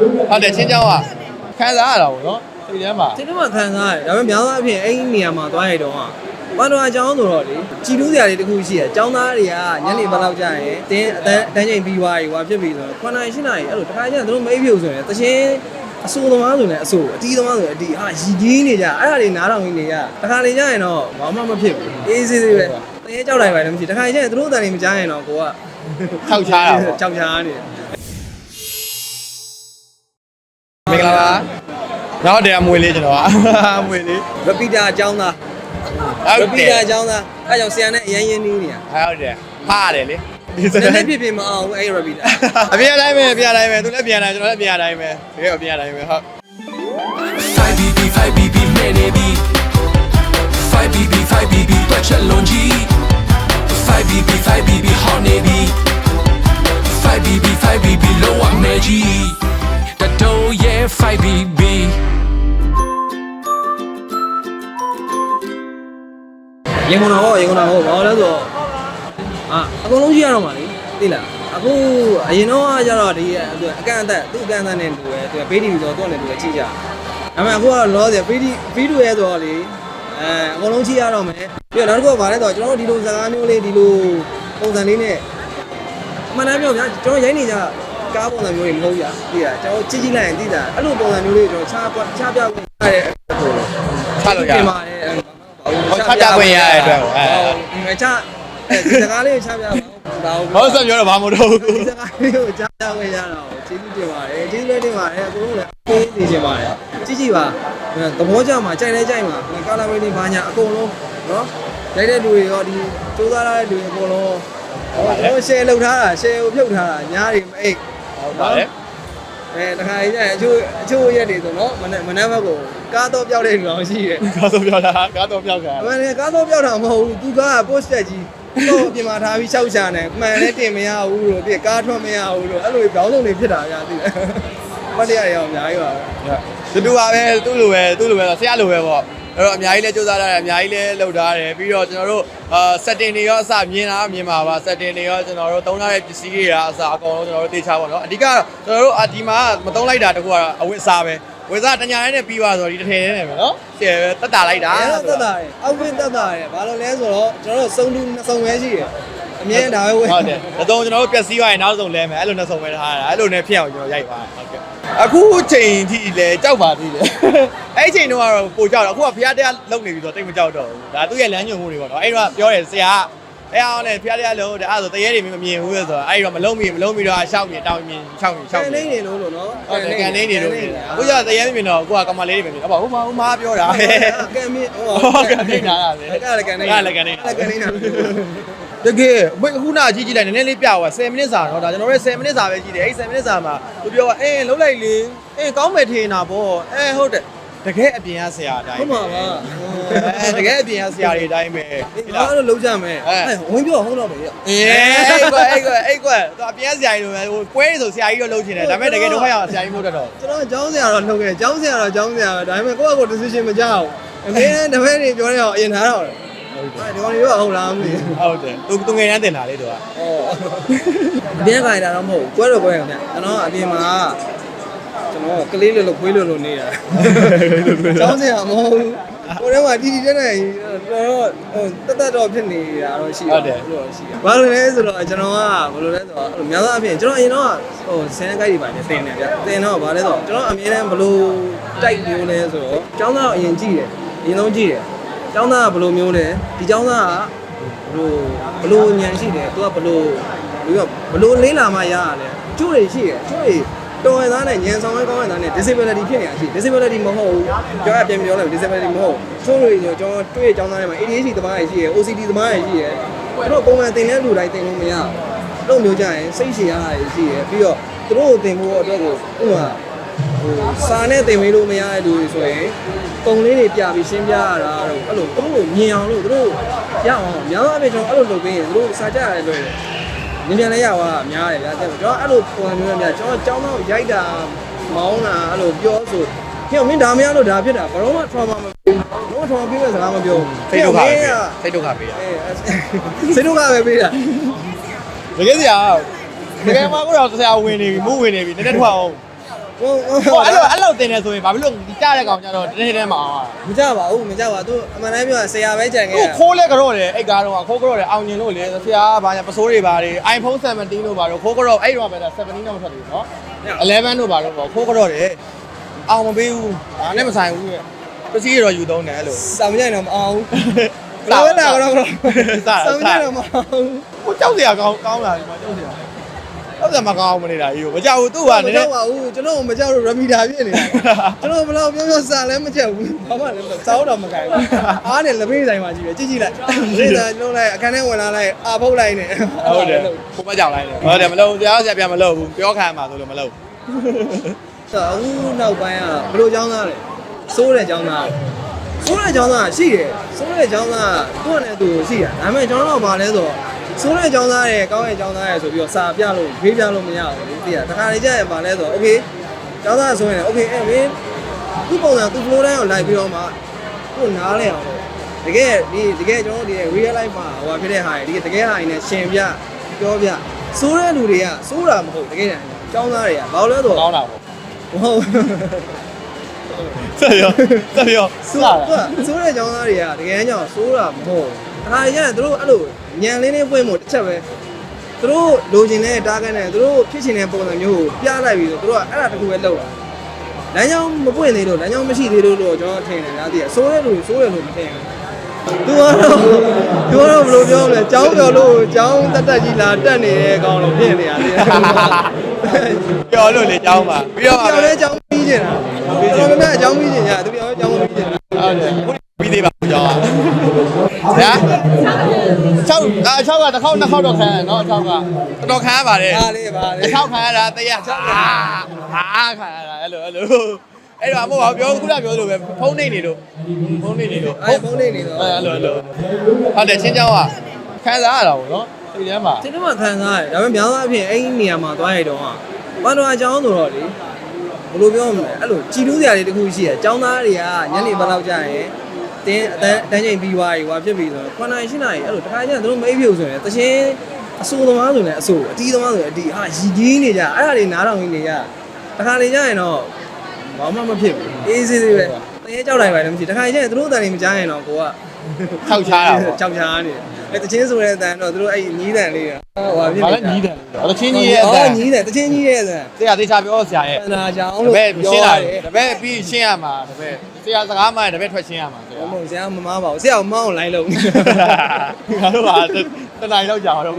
ဟုတ်တယ်ချင်းချောင်းကခံစားရတာပေါ့နော်စိတ်ထဲမှာကျွန်တော်မှခံစားရတယ်ဒါပေမဲ့များသောအားဖြင့်အဲ့ဒီနေရာမှာသွားရတော့ဟာဘာလို့အကြောင်းဆိုတော့လေကြည်လူးစရာတွေတခုရှိရအကြောင်းသားတွေကညနေဘက်လောက်ကြာရင်တင်းအတန်းတန်းချိန်ပြီးသွားပြီဟွာဖြစ်ပြီဆိုတော့9နာရီ10နာရီအဲ့လိုတခါကျရင်တို့မအိပ်ဖြုတ်ဆိုရင်တချင်းအဆိုးသမားဆိုရင်အဆိုးအတီးသမားဆိုရင်အတီးဟာရီကြီးနေကြအဲ့ဒါတွေနားထောင်နေနေရတခါလေကျရင်တော့ဘာမှမဖြစ်ဘူးအေးစေးစေးပဲတကယ်ကြောက်လိုက်ပါလည်းမရှိတခါကျရင်တို့အတန်တွေမကြားရင်တော့ကိုကထောက်ချားတာပေါ့ကြောက်ချားနေတယ် လာပါနောက်တည်းအမွေလေးကျွန်တော်ကအမွေလေးရပီတာအကြောင်းသားဟုတ်ရတပီယ်တာအကြောင်းသားအဲ့ကြောင့်ဆရာနဲ့အရင်ရင်းနှီးနေတာဟုတ်တယ်ဖားရတယ်လေဒီစနည်းနတဲ့ည်းဖြစ်ဖြစ်မအောင်ဘူးအဲ့ရပီတာအပြင်တိုင်းပဲအပြင်တိုင်းပဲသူလည်းပြန်တိုင်းကျွန်တော်လည်းပြန်တိုင်းပဲတကယ်အပြင်တိုင်းပဲဟုတ် 5BB 5BB မဲ့နေပြီ 5BB 5BB တွက်ချက်လွန်ကြီး 5BB 5BB ဟောင်းနေပြီ 5BB 5BB လုံးဝမဲ့ကြီးတတိုး ရဲ့ 5BB ရေကုန်တော့ဟောရေကုန်တော့ဟောဘာလို့လဲဆိုတော့အာအကုန်လုံးကြည့်ရတော့မှာလေသိလားအခုအရင်တော့ကကျတော့ဒီအကန့်အသတ်သူ့အကန့်အသတ်နဲ့တူတယ်သူကဘေးတီဆိုတော့သူ့နဲ့တူတယ်ကြည့်ကြဒါပေမဲ့အခုကတော့လောဆယ်ဘေးတီဘေးတူရဲဆိုတော့လေအဲအကုန်လုံးကြည့်ရတော့မယ်ပြီးတော့နောက်တစ်ခုကဘာလဲဆိုတော့ကျွန်တော်တို့ဒီလိုစကားမျိုးလေးဒီလိုပုံစံလေးနဲ့အမှန်တမ်းပြောဗျာကျွန်တော်ရိုင်းနေကြ ကားပုံစံမျိုးတွေမဟုတ်ရသိလားကျွန်တော်ကြည့်ကြည့်လိုက်ရင်သိတာအဲ့လိုပုံစံမျိုးလေးကျွန်တော်ခြားခြားပြခွင့်ရတဲ့ဟိုချလို့ရပြင်ပါတယ်အဲ့ဟုတ်ချပြခွင့်ရတဲ့အတွက်ကိုအဲဒီမှာချအဲဒီစကားလေးကိုချပြပါဦးဒါဘာလို့ဆက်ပြောတော့ဘာမလို့ဒီစကားလေးကိုချပြခွင့်ရတော့ကျေးဇူးတင်ပါတယ်ကျေးဇူးလည်းတင်ပါတယ်အကုန်လုံးလည်းအေးနေချင်ပါတယ်ကြည့်ကြည့်ပါသဘောကျမှာကြိုက်လဲကြိုက်မှာကာလာမင်းဒီဘာညာအကုန်လုံးနော်ကြိုက်တဲ့လူတွေရောဒီစူးစမ်းရတဲ့လူတွေအကုန်လုံးဟောကျွန်တော် share လုပ်ထားတာ share ကိုပြုတ်ထားတာညားတွေမအိတ် ဟုတ်ပါတယ်အဲတခါကြီးကျရင်အချို့အချို့ရက်တွေဆိုနော်မနေ့မနေ့ဘက်ကိုကားတော့ပြောက်တဲ့လူအောင်ရှိတယ်ကားတော့ပြောတာကားတော့ပြောတာအမှန်တကယ်ကားတော့ပြောက်တာမဟုတ်ဘူးသူက post တက်ကြီးတော့ပြင်မာထားပြီးရှောက်ချာနေမှန်လည်းတင်မရဘူးလို့ပြီးကားထွက်မရဘူးလို့အဲ့လိုပြောင်းဆုံးနေဖြစ်တာကြာသိတယ်မတရားရအောင်အများကြီးပါပဲတူတူပါပဲသူ့လိုပဲသူ့လိုပဲဆရာလိုပဲပေါ့ အဲ့တော့အများကြီးလဲစူးစမ်းထားတယ်အများကြီးလဲလုပ်ထားတယ်ပြီးတော့ကျွန်တော်တို့အာ setting တွေရောအစမြင်တာမြင်ပါပါ setting တွေရောကျွန်တော်တို့သုံးထားတဲ့ပစ္စည်းတွေကအစအကုန်လုံးကျွန်တော်တို့သိချပါတော့အဓိကတော့ကျွန်တော်တို့အဒီမှာမသုံးလိုက်တာတကူကတော့အဝတ်အစားပဲဝတ်စားတညာရဲနဲ့ပြီးသွားဆိုတော့ဒီတစ်ထည်နဲ့ပဲနော်ဆယ်ပဲတက်တာလိုက်တာအဲ့တော့တက်တာတယ်အောက်ဖစ်တက်တာတယ်ဘာလို့လဲဆိုတော့ကျွန်တော်တို့စုံတူနှစ်စုံပဲရှိတယ်အမြဲဒါပဲဝယ်ဟုတ်တယ်အတော့ကျွန်တော်တို့ပျက်စီးသွားရင်နောက်ဆုံးလဲမယ်အဲ့လိုနဲ့ဆုံးပဲထားတာအဲ့လိုနဲ့ဖြစ်အောင်ကျွန်တော်ရိုက်သွားဟုတ်ကဲ့ အခုချိန်ထိလဲကြောက်ပါသေးတယ်အဲ့ချိန်တော့ကတော့ပိုကြောက်တော့အခုကဖျားတရားလုံနေပြီဆိုတော့တိတ်မကြောက်တော့ဘူးဒါသူ့ရဲ့လမ်းညွှန်မှုတွေပေါ့နော်အဲ့တော့ပြောတယ်ဆရာအဲ့အောင်နဲ့ဖျားတရားလုံးတဲ့အဲ့ဆိုတရေတွေမမြင်ဘူးဆိုတော့အဲ့တော့မလုံးမိမလုံးမိတော့ရှောက်မြင်တောင်းမြင်ရှောက်မြင်ရှောက်ကန်မြနေင်နေလို့လို့နော်ဟုတ်တယ်ကန်နေနေလို့အခုကျတရေမမြင်တော့ကိုကကမလေးတွေပဲမြင်အပေါ့ဟိုမှာဟိုမှာပြောတာကန်မင်းဟောဟုတ်ကန်နေတာလေကလည်းကန်နေကလည်းကန်နေတာကန်နေတာ တကယ်ဘယ်အခုနာကြည့်ကြည့်လိုက်နည်းနည်းလေးပြသွား10မိနစ်စာတော့ဒါကျွန်တော်တို့10မိနစ်စာပဲကြည့်တယ်အဲ့10မိနစ်စာမှာသူပြောအင်းလုံးလိုက်လေအင်းကောင်းမယ်ထင်တာဗောအဲဟုတ်တယ်တကယ်အပြင်ကဆရာအတိုင်းဟုတ်မှာပါအဲတကယ်အပြင်ကဆရာတွေအတိုင်းပဲဒီလားတော့လုံးကြမယ်ဝင်ပြောဟုတ်တော့ပဲရအေးအဲ့ကွအဲ့ကွအဲ့ကွသူအပြင်ဆရာကြီးလိုပဲဟိုပွဲတွေဆိုဆရာကြီးတော့လုံးချင်တယ်ဒါပေမဲ့တကယ်တော့ဟောက်ရဆရာကြီးမဟုတ်တော့ကျွန်တော်ကျောင်းဆရာတော့လုပ်ခဲ့ကျောင်းဆရာတော့ကျောင်းဆရာပဲဒါပေမဲ့ကိုယ့်အကို decision မကြောက်အမေနဲ့တပည့်တွေပြောနေအောင်အရင်ထားတော့တယ် ဟုတ်တယ်ဒီကောင်တွေပြောဟုတ်လားမသိဘူးဟုတ်တယ်သူသူငယ်တန်းတင်တာလေသူကဩအပြင်ခိုင်တာတော့မဟုတ်ဘူးကွဲတော့ကွဲခင်ဗျကျွန်တော်အပြင်မှာကျွန်တော်ကလေးလိုလိုခွေးလိုလိုနေတာကျောင်းဆရာမဟုတ်ဘူးဟိုထဲမှာတီတီတက်နေတော့ဟိုတက်တက်တော့ဖြစ်နေတာတော့ရှိတယ်လို့ရှိတယ်ဘာလို့လဲဆိုတော့ကျွန်တော်ကဘယ်လိုလဲဆိုတော့အဲ့လိုများသောအားဖြင့်ကျွန်တော်အရင်တော့ဟိုဆင်းကိုက်တွေပါနေတင်နေဗျတင်တော့ဘာလဲဆိုတော့ကျွန်တော်အမြဲတမ်းဘယ်လိုတိုက်မျိုးလဲဆိုတော့ကျောင်းသားအရင်ကြည့်တယ်အရင်ဆုံးကြည့်တယ် ကျောင်းသားကဘယ်လိုမျိုးလဲဒီကျောင်းသားကဘယ်လိုဘယ်လိုညံရှိတယ်သူကဘယ်လိုပြီးတော့ဘယ်လိုလေးလာမှရရလဲကျိုးတွေရှိတယ်ကျိုးတွေတော်ရသားနဲ့ညံဆောင်ရဲကောင်းရသားနဲ့ disability ဖြစ်နေတာရှိ disability မဟုတ်ဘူးပြောရပြန်ပြောလိုက် disability မဟုတ်ကျိုးတွေကျွန်တော်တွေ့ကျောင်းသားတွေမှာ ADHD သမားတွေရှိရယ် OCD သမားတွေရှိရယ်သူတို့ပုံမှန်သင်တဲ့လူတိုင်းသင်လို့မရဘူးလို့မျိုးကြရင်စိတ်ရှည်ရတာရှိရယ်ပြီးတော့သူတို့ကိုသင်ဖို့အတွက်ကိုဥပမာ ဟိုစာနဲ့သင်ပေးလို့မရတဲ့လူတွေဆိုရင်ပုံလေးတွေပြပြီးရှင်းပြရတာတော့အဲ့လိုသူတို့မြင်အောင်လို့သူတို့ရအောင်များသောအားဖြင့်ကျွန်တော်အဲ့လိုလုပ်ပေးရင်သူတို့စာကြရတယ်လို့နင်ပြန်လဲရသွားများတယ်ဗျာတဲ့ကျွန်တော်အဲ့လိုပုံစံမျိုးများကျွန်တော်ကျောင်းတော့ရိုက်တာမောင်းတာအဲ့လိုပြောဆိုပြောမင်းဒါမရလို့ဒါဖြစ်တာဘယ်တော့မှ trauma မပြီးဘူးတော့ trauma ပြီးမဲ့စကားမပြောဘူးစိတ်ဒုက္ခပဲစိတ်ဒုက္ခပေးတာအဲစိတ်ဒုက္ခပဲပေးတာတကယ်ဆရာတကယ်မှကိုတော့ဆရာဝင်နေပြီမူးဝင်နေပြီနည်းနည်းထွက်အောင် ဟိုဟိုအဲ့လိုအဲ့လိုတင်နေဆိုရင်ဘာဖြစ်လို့ဒီကြားတဲ့ကောင်ကျတော့တင်းတင်းမှာအောင်မကြပါဘူးမကြပါသူအမှန်တမ်းပြောဆရာပဲကြံခဲ့သူတာခိုးလဲကြော့တယ်အဲ့ကားတော့ခိုးကြော့တယ်အောင်မြင်လို့လေဆရာကဘာညာပစိုးတွေပါတွေ iPhone 17လို့ပါတော့ခိုးကြော့အဲ့တော့ပဲ17တော့မထွက်ဘူးနော်11တို့ပါတော့ခိုးကြော့တယ်အောင်မပေးဘူးဒါနဲ့မဆိုင်ဘူးရဲ့ပစ္စည်းတွေတော့ယူသုံးတယ်အဲ့လိုစာမကြိုင်တော့မအောင်ဘူးဘယ်လိုလဲကတော့တော့စတာစာမကြိုင်တော့မအောင်ဘူးဟိုကြောက်စရာကောင်းကောင်းလာဒီမှာကြောက်စရာ ကြောက်စရာမကောင်းမနေတာကြီးကိုမကြောက်ဘူးသူ့က မ နည်းန ကြော ည်း က်ပါဘူးကျွန်တော်မကြောက်လို့ရမီတာဖြစ်နေတာကျွန်တော်ဘယ်လောက်ပြောပြောစာလည်းမကြောက်ဘူးဘာမှလည်းစောင်းတော့မကြိုက်ဘူးအားနဲ့လက်ဖေးဆိုင်မှာကြည့်ပဲကြည့်ကြည့်လိုက်လက်ဆိုင်လုံးလိုက်အခန်းထဲဝင်လာလိုက်အာဖုတ်လိုက်နေ ဟုတ်တယ်ကိုမကြောက်လိုက်တယ်ဟုတ်တယ်မလုပ်တရားဆရာပြန်မလုပ်ဘူးပြောခံမှာဆိုလို့မလုပ် အခုနောက်ပိုင်းကဘယ်လိုចောင်းသားလဲစိုးတဲ့ចောင်းသားစိုးတဲ့ចောင်းသားရှိတယ်စိုးတဲ့ចောင်းသားသူ့နဲ့သူရှိတာဒါပေမဲ့ကျွန်တော်တို့ကဘာလဲဆိုတော့ ဆိုးတဲ့အကြောင်းသားရဲ့ကောင်းတဲ့အကြောင်းသားရဲ့ဆိုပြီးတော့စာပြလို့ဖေးပြလို့မရဘူးလေသိရတခါလေကျရင်ဗာလဲဆိုတော့ okay ကျောင်းသားဆိုရင် okay အဲ့မင်းသူ့ပုံစံသူ့ flow တိုင်းကိုလိုက်ပြီးတော့မှသူ့နားလဲအောင်လို့တကယ်ဒီတကယ်ကျွန်တော်တို့ဒီ real life မှာဟိုဖြစ်တဲ့ဟာတွေဒီတကယ်ဟာတွေနဲ့ရှင်ပြပြောပြဆိုးတဲ့လူတွေကဆိုးတာမဟုတ်တကယ်တမ်းကျောင်းသားတွေကဘာလို့လဲဆိုတော့ကောင်းတာပေါ့မဟုတ်ဆက်ရောဆက်ရောဆိုးတာဆိုးတဲ့ကျောင်းသားတွေကတကယ်ကြောင့်ဆိုးတာမဟုတ်အဲ့ဒါကြီးကသူတို့အဲ့လို ညံလေးလေးပွင့်ဖို့တစ်ချက်ပဲသူတို့လိုချင်တဲ့တားကန်နဲ့သူတို့ဖြစ်ချင်တဲ့ပုံစံမျိုးကိုပြလိုက်ပြီးတော့သူတို့ကအဲ့ဒါတခုပဲလုပ်တာလမ်းကြောင်းမပွင့်သေးလို့လမ်းကြောင်းမရှိသေးလို့တော့ကျွန်တော်ထင်တယ်များသိရဆိုးတဲ့လူဆိုးတယ်လို့မထင်ဘူးသူကတော့သူကတော့ဘယ်လိုပြောမလဲကျောင်းပြောလို့ကျောင်းတက်တက်ကြီးလာတက်နေတဲ့ကောင်တော့ဖြစ်နေရတယ်ပြောလို့လေကြောင်းပါပြီးတော့ပြောင်းလဲကျောင်းပြီးနေတာတော်တော်များများကျောင်းပြီးနေကြသူပြောင်းကျောင်းမပြီးနေတာဟုတ်တယ်ပြီးသေးပါကြောင်း ဟာ6အာ6ကတစ်ခေါက်နှစ်ခေါက်တော့ခံရနော်6ကတော်တော်ခံရပါတယ်အားလေးပါလေတစ်ခေါက်ခံရတာတရက်ဟာဟာခံရတာအဲ့လိုအဲ့လိုအဲ့တော့မဟုတ်ပါဘူးပြောခုနပြောလို့ပဲဖုန်းနေနေလို့ဖုန်းနေနေလို့အဲဖုန်းနေနေတော့အဲ့လိုအဲ့လိုဟုတ်တယ်ချင်းချောင်းကခံစားရတာပေါ့နော်စိတ်ထဲမှာကျွန်တော်မှခံစားရတယ်ဒါပေမဲ့များသောအားဖြင့်အဲ့ဒီနေရာမှာသွားရတော့ဟာဘာလို့အကြောင်းဆိုတော့လေဘယ်လိုပြောမလဲအဲ့လိုကြည်တူးစရာတွေတခုရှိရအကြောင်းသားတွေကညနေဘက်လောက်ကြာရင် တင်းအတန်းတန်းချိန်ပြီးသွားပြီဟွာဖြစ်ပြီဆိုတော့9နာရီ10နာရီအဲ့လိုတခါကျရင်တို့မအိပ်ဖြုတ်ဆိုရင်တချင်းအဆူသမားဆိုရင်အဆူအတီးသမားဆိုရင်အတီးဟာရီကြီးနေကြအဲ့ဒါတွေနားထောင်နေကြတခါလေကျရင်တော့ဘာမှမဖြစ်ဘူးအေးစေးစေးပဲ တကယ်ကြောက်လိုက်ပါလည်းမရှိတခါကျရင်တို့အတန်တွေမကြားရင်တော့ကိုကထောက်ချတာပေါ့ကြောက်ချားနေအဲတချင်းဆိုတဲ့အတန်တော့သူတို့အဲ့ညီးတန်လေးဟိုဟာဖြစ်ဘာနေလဲညီးတယ်လို့တော့ချင်းကြီးရဲ့အတအော်န်ညီးတယ်တချင်းညီးရဲ့အတန်ဆရာသေချာပြောဆရာရဲ့အနာကြောင်တလို့ပည့်ရှင်းလာတယ်တယ်တပည့်ပြီးရှင်းရမှာတပည့်ဆရာစကားမှတပည့်ထွက်ရှင်းရမှာဆရာမဟုတ်ဆရာမမားပါဘူးဆရာကမောင်းလိုင်းလုံးငါတို့ကတနိုင်တော့ကြာတော့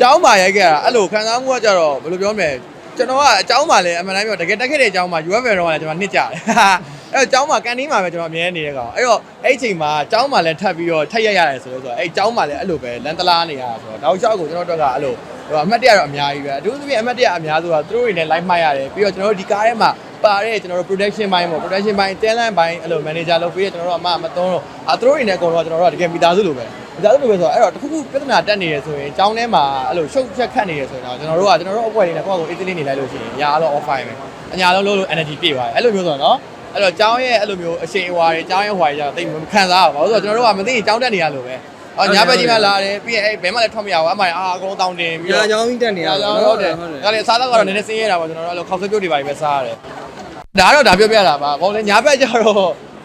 ကျောင်းပါရိုက်ခဲ့တာအဲ့လိုခံစားမှုကကြတော့ဘယ်လိုပြောမလဲကျွန်တော်ကအကျောင်းပါလဲအမှန်တမ်းပြောတကယ်တက်ခဲ့တဲ့အကျောင်းမှာ UFL တော့လည်းကျွန်တော်နှစ်ကြတယ် အဲ့တော့ကျောင်းမှာကန်တင်းမှာပဲကျွန်တော်အမြဲနေတဲ့ကောင်အဲ့တော့အဲ့အချိန်မှာကျောင်းမှာလည်းထပ်ပြီးတော့ထက်ရက်ရတယ်ဆိုတော့ဆိုတော့အဲ့ကျောင်းမှာလည်းအဲ့လိုပဲလန်တလားနေရတာဆိုတော့နောက်လျှောက်ကိုကျွန်တော်တို့ကအဲ့လိုဟိုအမှတ်တရတော့အများကြီးပဲအထူးသဖြင့်အမှတ်တရအများစုကသူတို့တွေနဲ့ live မှတ်ရတယ်ပြီးတော့ကျွန်တော်တို့ဒီကားထဲမှာပါတဲ့ကျွန်တော်တို့ production ဘိုင်းပေါ့ production ဘိုင်း talent ဘိုင်းအဲ့လို manager လုပ်ပြီးတော့ကျွန်တော်တို့အမမသုံးတော့အသူတို့တွေနဲ့အကုန်လုံးကျွန်တော်တို့ကတကယ်မိသားစုလိုပဲမိသားစုလိုပဲဆိုတော့အဲ့တော့တခုခုပြဿနာတက်နေရဆိုရင်ကျောင်းထဲမှာအဲ့လိုရှုပ်ချက်ခတ်နေရဆိုရင်တော့ကျွန်တော်တို့ကကျွန်တော်တို့အပွဲတွေနဲ့ကိုယ့်ကိုယ် easily နေလိုက်လို့ရှိရင်ညာတော့ off fire ပဲအညာလုံးလို့လို့ energy ပြည့်သွားတယ်အဲ့လိုမျိုးဆိုတော့နော် အဲ့တော့ကျောင်းရဲ့အဲ့လိုမျိုးအချိန်အဝါတွေကျောင်းရဲ့ဟွာတွေကျတော့တိတ်မခံစားရဘူးဘာလို့ဆိုတော့ကျွန်တော်တို့ကမသိရင်ကျောင်းတက်နေရလို့ပဲအော်ညာဘက်ကြီးမှလာတယ်ပြီးရင်အဲ့ဘယ်မှလည်းထွက်မရဘူးအမှန်အာအကုန်တောင်းတင်ပြီးညာတော့ကြောင်ကြီးတက်နေရဟုတ်တယ်ဟုတ်တယ်ဒါလည်းစားတော့ကတော့နည်းနည်းစင်းရတာပေါ့ကျွန်တော်တို့အဲ့လိုခောက်ဆွဲပြုတ်တွေပါပဲစားရတယ်ဒါကတော့ဒါပြောပြတာပါဘောလေညာဘက်ကျတော့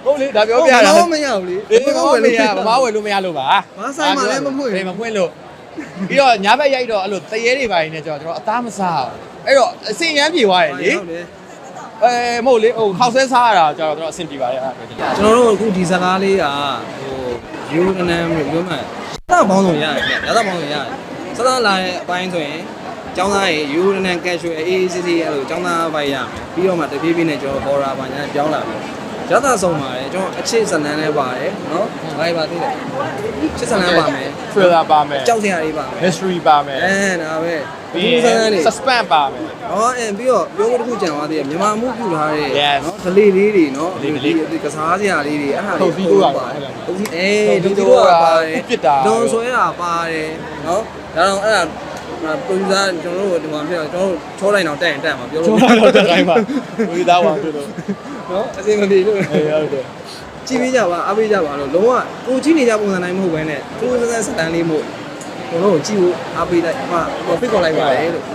ဟုတ်လေဒါပြောပြတာဘာမှမရဘူးလေအေးမဟုတ်လေမမဝယ်လို့မရလို့ပါဘာဆိုင်မှလည်းမဖွင့်အေးမဖွင့်လို့ပြီးတော့ညာဘက်ရိုက်တော့အဲ့လိုတရေတွေပါနေကြတော့ကျွန်တော်အသားမစားဘူးအဲ့တော့အစင်ရမ်းပြေသွားတယ်လေ အဲမဟုတ်လေဟိုခောက်ဆွဲစားရတာကျတော့ကျွန်တော်အဆင်ပြေပါတယ်အဲ့ဒါပြောချင်တာကျွန်တော်တို့အခုဒီဇာကားလေးကဟိုယူနနမ်လို့ပြောမှသာပေါင်းစုံရတယ်ခင်ဗျာသာပေါင်းစုံရတယ်စသလာတဲ့အပိုင်းဆိုရင်ကျောင်းသားရေယူနနမ်ကက်ရှူအေးအေးဆေးဆေးအဲ့လိုကျောင်းသားဘိုက်ရမယ်ပြီးတော့မှတပြေးပြေးနဲ့ကျွန်တော်ဘော်ရာပါညာပြောင်းလာပြီ ရသဆုံးပါတယ်ကျွန်တော်အချစ်ဇလန်းလည်းပါတယ်နော်ဘိုင်ပါသေးတယ်ချစ်ဇလန်းပါမယ် thriller ပါမယ်ကြောက်စရာလေးပါမယ် history ပါမယ်အဲဒါပဲပြီးဒီရင်စမ်းစမ်းလေး suspense ပါမယ်ဟောအဲပြီးတော့ပြောဖို့တစ်ခုကြံသွားသေးတယ်မြန်မာမှုပြုထားတဲ့ Yes နော်ဒလေးလေးတွေနော်ဒလေးလေးဒီကစားစရာလေးတွေအဲ့ဒါထုတ်ပြီးတော့ပါထုတ်ပြီးအေးထုတ်ဒီပြီးလိုတော့ကပါတယ်ပြစ်တာလွန်ဆွဲတာပါတယ်နော်ဒါတော့အဲ့ဒါ ပရိုဂျူဆာကျွန်တော်တို့ဒီမှာဖြစ်တော့ကျွန်တော်တို့ချောလိုက်အောင်တက်ရင်တက်မှာပြောလို့ကျွန်တော်တို့တက်တိုင်းပါဝီသားဝါတို့လို့နော်အစင်မပြေလို့အေးဟုတ်တယ်ကြည့်ပေးကြပါအားပေးကြပါလို့လုံးဝကိုကြည့်နေကြပုံစံတိုင်းမဟုတ်ဘဲနဲ့သူစစစတန်လေးမို့ကျွန်တော်တို့ကြည့်ဖို့အားပေးလိုက်အမဖိတ်ခေါ်လိုက်ပါတယ်လို့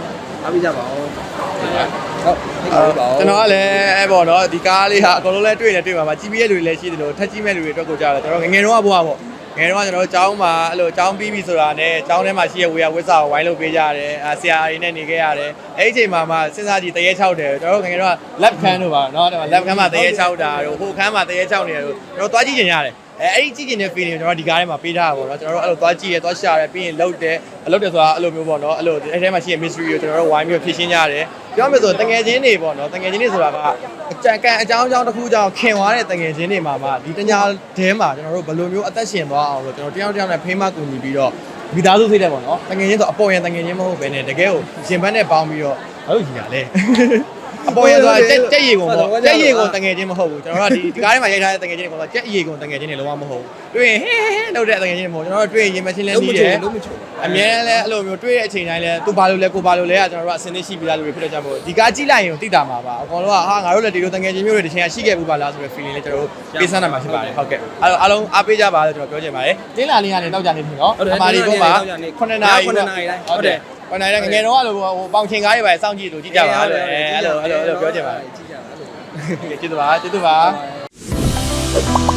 အားပေးကြပါဦးဟုတ်ပါဦးကျွန်တော်ကလည်းအဲ့ပေါ့နော်ဒီကားလေးဟာအကုန်လုံးလည်းတွေ့နေတွေ့မှာပါကြီးပြည့်လူတွေလည်းရှိတယ်လို့ထက်ကြီးမဲ့လူတွေအတွက်ကိုကြားတယ်ကျွန်တော်ငငယ်တော့ကဘွားပေါ့ ငယ်တော့ကကျွန်တော်တို့ကျောင်းမှာအဲ့လိုကျောင်းပြီးပြီဆိုတာနဲ့ကျောင်းထဲမှာရှိရဝေယဝစ်စာကိုဝိုင်းလုပ်ပေးကြရတယ်အာဆရာတွေနဲ့နေခဲ့ရတယ်အဲ့ဒီအချိန်မှာမှစဉ်းစားကြည့်တရေ6တယ်ကျွန်တော်တို့ငငယ်တော့ lab ခန်းတို့ပါနော် lab ခန်းမှာတရေ6တာတို့ဟိုခန်းမှာတရေ6နေတယ်တို့ကျွန်တော်သွားကြည့်ကြရတယ် အဲအဲ့ဒီကြည့်ကျင်တဲ့ feeling ကိုကျွန်တော်ဒီကားထဲမှာပေးထားတာပေါ့နော်ကျွန်တော်တို့အဲ့လိုသွားကြည့်ရသွားရှာရပြီးရင်လှုပ်တယ်လှုပ်တယ်ဆိုတာအဲ့လိုမျိုးပေါ့နော်အဲ့လိုအဲ့ထဲမှာရှိတဲ့ mystery ကိုကျွန်တော်တို့ဝိုင်းပြီးဖြည့်ရှင်းကြရတယ်ပြောမယ်ဆိုတငယ်ချင်းတွေပေါ့နော်တငယ်ချင်းတွေဆိုတာကအကြံကံအကြောင်းအကြောင်းတစ်ခုကြောင့်ခင်သွားတဲ့တငယ်ချင်းတွေမှာမှဒီတညာတဲမှာကျွန်တော်တို့ဘယ်လိုမျိုးအသက်ရှင်သွားအောင်လို့ကျွန်တော်တယောက်တစ်ယောက်နဲ့ဖိမကူညီပြီးတော့မိသားစုစိတ်တဲ့ပေါ့နော်တငယ်ချင်းဆိုအပေါ်ရန်တငယ်ချင်းမဟုတ်ဘဲနဲ့တကယ်ကိုရှင်ပန်းနဲ့ပေါင်းပြီးတော့ဘာလို့ကြီးရလဲ အပေါ်ရန်ဆိုတာကြက်ကြက်ရီကုန်ပေါ့ကြက်ရီကုန်တငယ်ချင်းမဟုတ်ဘူးကျွန်တော်တို့ကဒီဒီကားထဲမှာရိုက်ထားတဲ့တငယ်ချင်းတွေကတော့ကြက်ရီကုန်တငယ်ချင်းတွေလုံးဝမဟုတ်ဘူးတွေ့ရင်ဟဲဟဲဟဲလုပ်တဲ့တငယ်ချင်းတွေမဟုတ်ကျွန်တော်တို့တွေ့ရင်ရင်မချင်းလဲလုံးနေမတယ်ချုံလုံးမချုံအမြဲတမ်းလဲအဲ့လိုမျိုးတွေ့တဲ့အချိန်တိုင်းလဲသူဘာလို့လဲကိုဘာလို့လဲကကျွန်တော်တို့ကအစင်းနေရှိပြီးသားလူတွေဖြစ်တဲ့ကြောင့်မို့ဒီကားကြည့်လိုက်ရင်သိတာမှာပါအကောင်လုံးကဟာငါတို့လည်းဒီလိုတငယ်ချင်းမျိုးတွေတစ်ချိန်ကရှိခဲ့ဘူးပါလားဆိုတဲ့ feeling လေးကျွန်တော်တို့ပေးစမ်းနိုင်မှာဖြစ်ပါတယ်ဟုတ်ကဲ့အဲ့တော့အားလုံးအားပေးကြပါလို့ကျွန်တော်ပြောချင်ပါတယ်တင်းလာလေးကနေတောက်ကြနေပြီနော်အမာဒီကုန်းမှာ9နာရီဟုတ်တယ် 9နာရီငငယ်တော့အဲ့လိုဟိုပေါင်ချင်ကားတွေပဲစောင့်ကြည့်လို့ကြည့်ကြပါလို့အဲ့လိုအဲ့လိုအဲ့လိုပြောချင်ပါတယ်ကြည့်ကြပါအဲ့လိုကျေးဇူးပါကျေးဇူးပါ